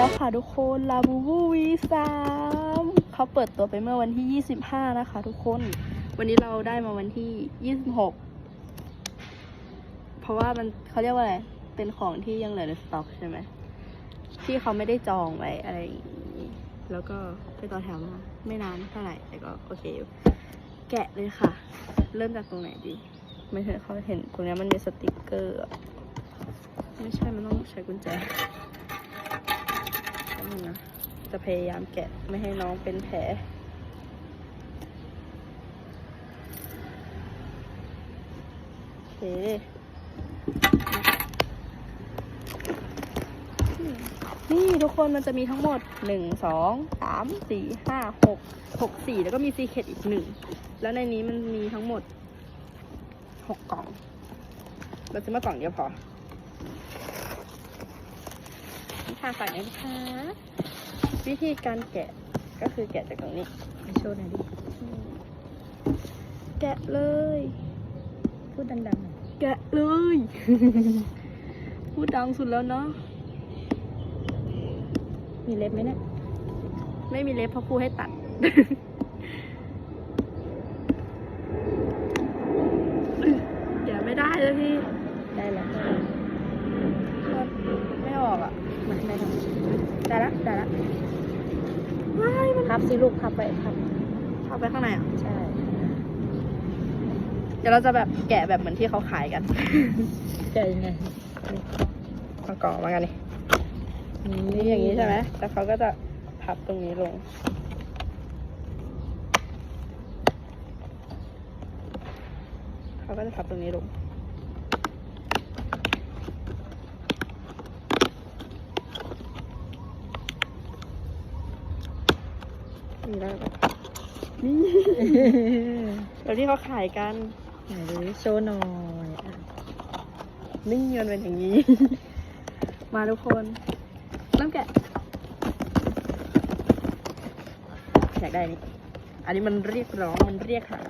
แล้วค่ะทุกคนลาบูบูวีสามเขาเปิดตัวไปเมื่อวันที่ 25 นะคะ ทุกคน วันนี้เราได้มาวันที่ 26 เพราะว่ามันเขาเรียกว่าอะไร เป็นของที่ยังเหลือในสต็อกใช่ไหม ที่เขาไม่ได้จองไว้อะไรอย่างนี้ แล้วก็ไปต่อแถวมาไม่นานเท่าไหร่แต่ก็โอเคอยู่แกะเลยค่ะ เริ่มจากตรงไหนดี ไม่เห็นเขาเห็นตรงนี้มันมีสติกเกอร์ ไม่ใช่ มันต้องใช้กุญแจ นึงนะจะพยายามแกะไม่ให้น้องเป็นแผลโอเคนี่ทุกคนมันจะมีทั้งหมดหนึ่งสองสามสี่ห้าหกหกสี่แล้วก็มีซีเคดอีกหนึ่ง แล้วในนี้มันมีทั้งหมดหกกล่อง เราซื้อมากล่องเดียวพอ นี่ค่ะฝั่งนี้นะคะวิธีการแกะก็คือแกะจากตรงนี้มาโชว์หน่อยดิอืมแกะเลย พูดดังๆหน่อยแกะเลย พูดดังสุดแล้วเนาะมีเล็บไหมเนี่ยไม่มีเล็บเพราะครูให้ตัด เดี๋ยวไม่ได้เลยพี่ ได้แล้ว ไม่ออกอะ มาได้แล้ว ได้ละได้ละว้ายมันพับสิลูกพับไปพับเข้าไปข้างในอะ ใช่ เดี๋ยวเราจะแบบแกะแบบเหมือนที่เขาขายกันใจยังไงเอากล่องมากันนี่นี่อย่างนี้ใช่ไหมแล้วเขาก็จะพับตรงนี้ลง เขาก็จะพับตรงนี้ลง นี่แล้วนี่แบบที่เขาขายกันไหนดูดิโชว์หน่อยอะนี่มันเป็นอย่างนี้ มาทุกคนเริ่มแกะอยากได้นี่อันนี้มันเรียกร้องมันเรียกหา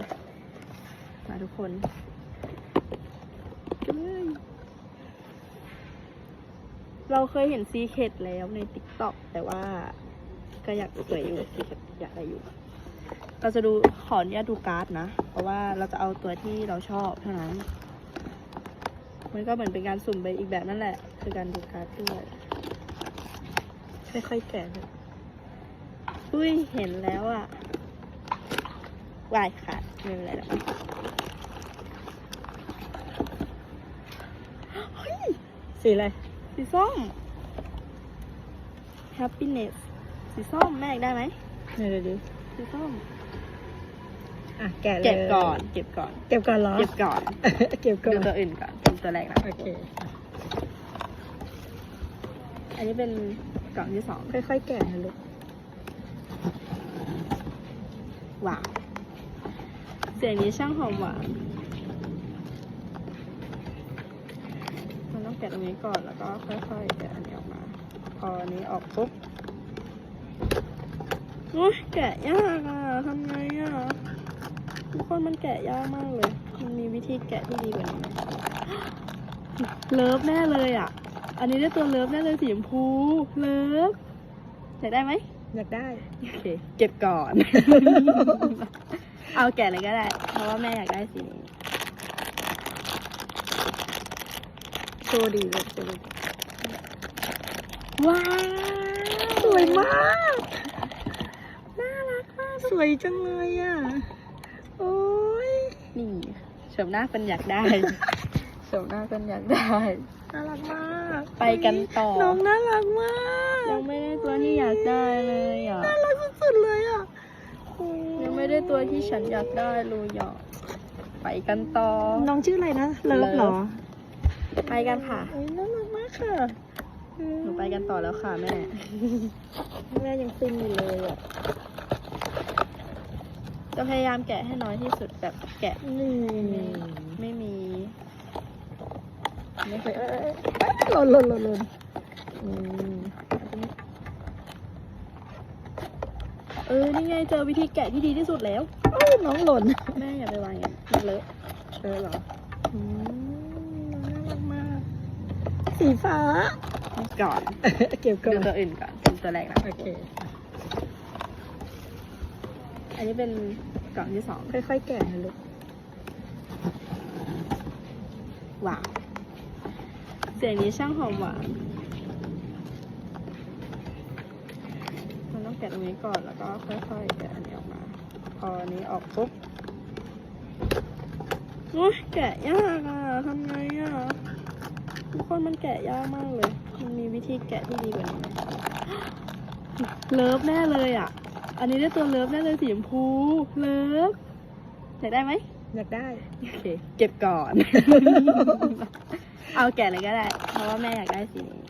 มาทุกคนกันเลยเราเคยเห็นซีเคดแล้วในติ๊กต็อกแต่ว่า ก็อยากสวยอยู่ซีอยากได้อยู่ เราจะดูขออนุญาตดูการ์ดนะ เพราะว่าเราจะเอาตัวที่เราชอบเท่านั้น มันก็เหมือนเป็นการสุ่มไปอีกแบบนั่นแหละ คือการดูการ์ดด้วยค่อยๆแกะเลยอุ้ยเห็นแล้วอะวายขาดไม่เป็นไรหรอกเฮ้ยสีอะไร สีส้ม happiness สีส้มแม่อยากได้ไหมไหนดูดิสีส้มอะแกะเลยเก็บก่อน เก็บก่อน เก็บก่อนเหรอ เก็บก่อน เก็บก่อดูน ตัวอื่นก่อนเป็นตัวแรกนะโอเค อันนี้เป็นกล่องที่สองค่อยๆ แกะนะลูกว้าวเสียงนี้ช่างหอมหวานมันต้องแกะตรงนี้ก่อนแล้วก็ค่อยๆแกะอันนี้ออกมา พออันนี้ออกปุ๊บ โอ้ยแกะยากอะทำไงอะทุกคนมันแกะยากมากเลยมันมีวิธีแกะที่ดีกว่านี้ไหมเลิฟแน่เลยอะ อันนี้ได้ตัวเลิฟแน่เลยสีชมพูเลิฟอยากได้ไหมอยากได้โอเคเก็บก่อน เอาแกะเลยก็ได้ เพราะว่าแม่อยากได้สีนี้โชว์ดีเลยโชว์ดีว้าวส วยมาก น่ารักมาก สวยจังเลยอะ โอ้ยนี่เฉมหน้าเป็นอยากได้เฉมหน้าเป็นอยากได้ น่ารักมาก ไปกันต่อ น้องน่ารักมาก ยังไม่ได้ตัวที่อยากได้เลยอะ น่ารักสุดๆเลยอะโอ้ยังไม่ได้ตัวที่ฉันอยากได้เลยอะ ไปกันต่อ น้องชื่ออะไรนะ เลิฟเหรอ ไปกันค่ะโอ้ยน่ารักมากค่ะ หนูไปกันต่อแล้วค่ะแม่ แม่ยังฟินอยู่เลยอะ จะพยายามแกะให้น้อยที่สุดแบบแกะนี่ไม่มี ไม่เคยเอ้ยเอ้ยเอ้ยหล่นหล่นหล่นหล่นอืมเออ นี่ไงเจอวิธีแกะที่ดีที่สุดแล้วเอ้ยน้องหล่น แม่อย่าไปวางอย่างนั้นมันเลอะเออเหรออืมน้องน่ารักมาก สีฟ้า ก่อนเก็บก่อดูนตัวอื่นก่อนตัวแรกนะโอเคอันนี้เป็นกล่องที่สองค่อยๆแกะนะลูกว้าวเสียงนี้ช่างหอมหวานมันต้องแกะตรงนี้ก่อนแล้วก็ค่อยๆแกะอันนี้ออกมา พออันนี้ออกปุ๊บโอ้ยแกะยากอะทำไงอะทุกคนมันแกะยากมากเลย มันมีวิธีแกะที่ดีกว่านี้ไหมเลิฟแน่เลยอะ อันนี้ได้ตัวเลิฟแน่เลยสีชมพู เลิฟอยากได้ไหมอยากได้ โอเค เก็บก่อน เอาแกะเลยก็ได้ เพราะว่าแม่อยากได้สีนี้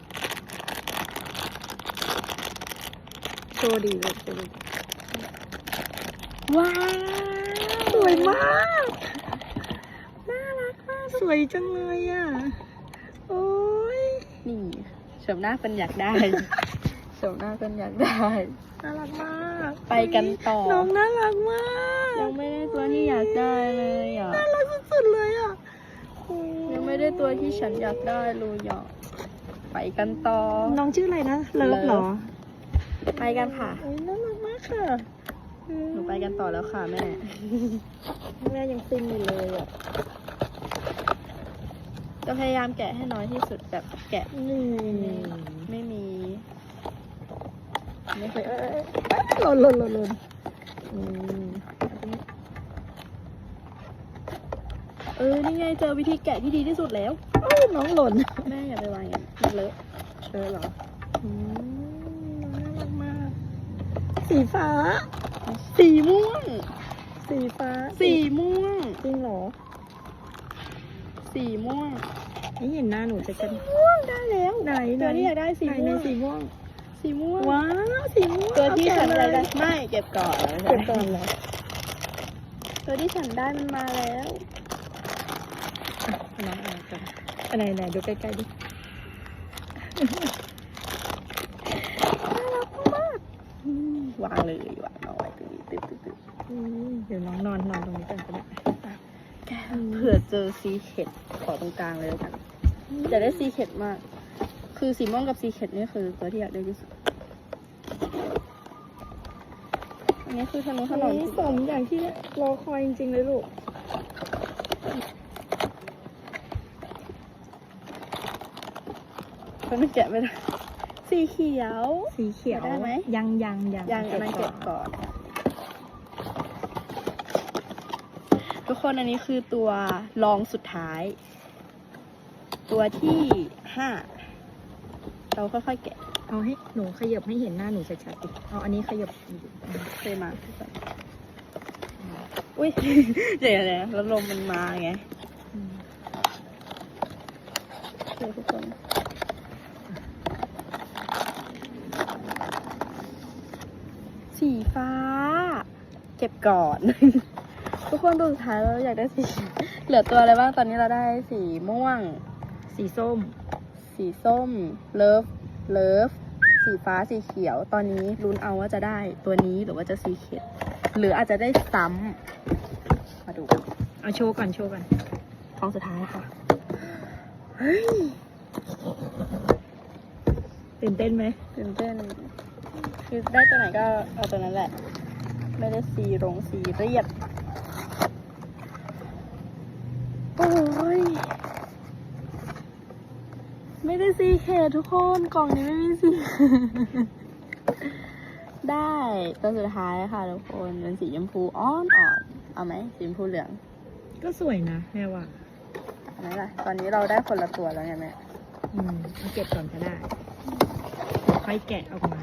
โชว์ดีเลยโชว์ดีว้าว สวยมาก น่ารักมาก สวยจังเลยอะโอ้ยนี่ช มหน้าเป็นอยากได้ชมหน้าเป็นอยากได้ น่ารักมากไปกันต่อ น้องน่ารักมาก ยังไม่ได้ตัวที่อยากได้เลยอะ น่ารักสุดๆเลยอะโอ้ยังไม่ได้ตัวที่ฉันอยากได้เลยอะไปกันต่อ น้องชื่ออะไรนะ เลิฟเหรอ ไปกันค่ะโอ้ยน่ารักมากค่ะหนูไปกันต่อแล้วค่ะแม่ แม่ยังฟินอยู่เลยอะ จะพยายามแกะให้น้อยที่สุดแบบแกะนี่ไม่มี ไม่เคยเอ้ยเอ้ยเอ้ยหล่นหล่นหล่นหล่นอืมเออ นี่ไงเจอวิธีแกะที่ดีที่สุดแล้วโอ้ยน้องหล่น แม่อย่าไปวางอย่างนั้นมันเลอะเออเหรออืมน้องน่ารักมาก สีฟ้า สีม่วง สีฟ้า สีม่วง จริงเหรอ สีม่วงนี่เห็นหน้าหนูจะกันม่วงได้แล้วไหนตัวที่อยากได้สีไหนม่ในวงสีม่วง สีม่วงว้าวสีม่วงตัวที่ฉันอยากได้เไม่เก็บก่อนเก็บก่อนเหรอตัวที่ฉันได้มันมาแล้วอะน้องอ่านกันอันไหนไหนดูใกล้ๆดิอืมวางเลยวางเอาไว้ตรงนี้ตึ๊บตึ๊บตึ๊บอืมเดี๋ยวน้องนอนนอนตรงนี้ก่อนก็ได้แกเผื่อเจอซีเค็ดขอตรงกลางเลยแล้วกันจะได้ซีเค็ดมาก คือสีม่วงกับซีเค็ดนี่คือตัวที่อยากได้ที่สุด อันนี้คือถนนถนนนี่สมอย่างที่รอคอยจริงๆเลยลูก มันไม่แกะไม่ได้ สีเขียว สีเขียว ได้ไหม ยังยังยังยังอันนั้นเก็บก่อน ทุก คนอันนี้คือตัวรองสุดท้าย ตัวที่ห้าเราค่อยๆแกะเอาให้หนูขยับให้เห็นหน้าหนูชัดๆดิเอาอันนี้ขยับเคยมาอุ้ยเดี๋ยวเดี๋ยวแล้วลมมันมาไงอืมโอเคทุกคนสีฟ้า เก็บก่อน ทุกคนดูสุดท้ายเราอยากได้สี เหลือตัวอะไรบ้าง ตอนนี้เราได้สีม่วง สีส้ม สีส้ม เลิฟ เลิฟ สีฟ้า สีเขียว ตอนนี้ลุ้นเอาว่าจะได้ตัวนี้หรือว่าจะสีเขียว หรืออาจจะได้ซ้ำมาดูกันเอาโชว์ก่อนโชว์ก่อนฟองสุดท้ายค่ะตื่นเต้นไหมตื่นเต้นคือได้ตัวไหนก็เอาตัวนั้นแหละ ไม่ได้สีรงสีเรียบ โอ้ย ไม่ได้ซีเคทุกคนกล่องนี้ไม่มีซีได้ตัวสุดท้ายค่ะทุกคนเป็นสีชมพูอ่อนอ่อนๆเอาไหมสีชมพูเหลืองก็สวยนะแม่ว่าเอาไหมล่ะตอนนี้เราได้คนละตัวแล้วเนี่ยแม่อืมเอาเก็บก่อนก็ได้ค่อยแกะออกมา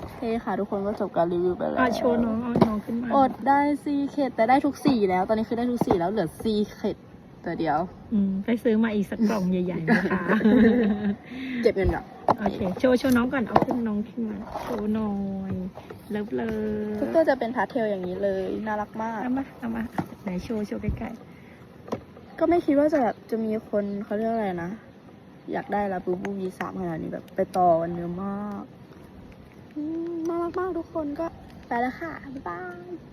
โอเคค่ะ ทุกคนก็จบการรีวิวไปแล้วอะโชว์น้องเอาน้องขึ้นมาอดได้ซีเคดแต่ได้ทุกสีแล้ว ตอนนี้คือได้ทุกสีแล้วเหลือซีเคด ตัวเดียว อืมไปซื้อมาอีกสักกล่องใหญ่ๆนะคะเก็บเงินก่อนโอเค โชว์โชว์น้องก่อน เอาขึ้นน้องขึ้นมา โชว์หน่อยเลิฟเลทุกยตัวจะเป็นพาสเทลอย่างนี้เลย น่ารักมาก เอามา เอามา ไหนโชว์โชว์ใกล้ก็ไม่คิดว่าจะแบบจะมีคนเขาเรียกอะไรนะ อยากได้ลาบูบูวีสามขนาดนี้แบบไปต่อกันเยอะมากอืมน่ารักมากทุกคนก็ไปแล้วค่ะ บ๊ายบาย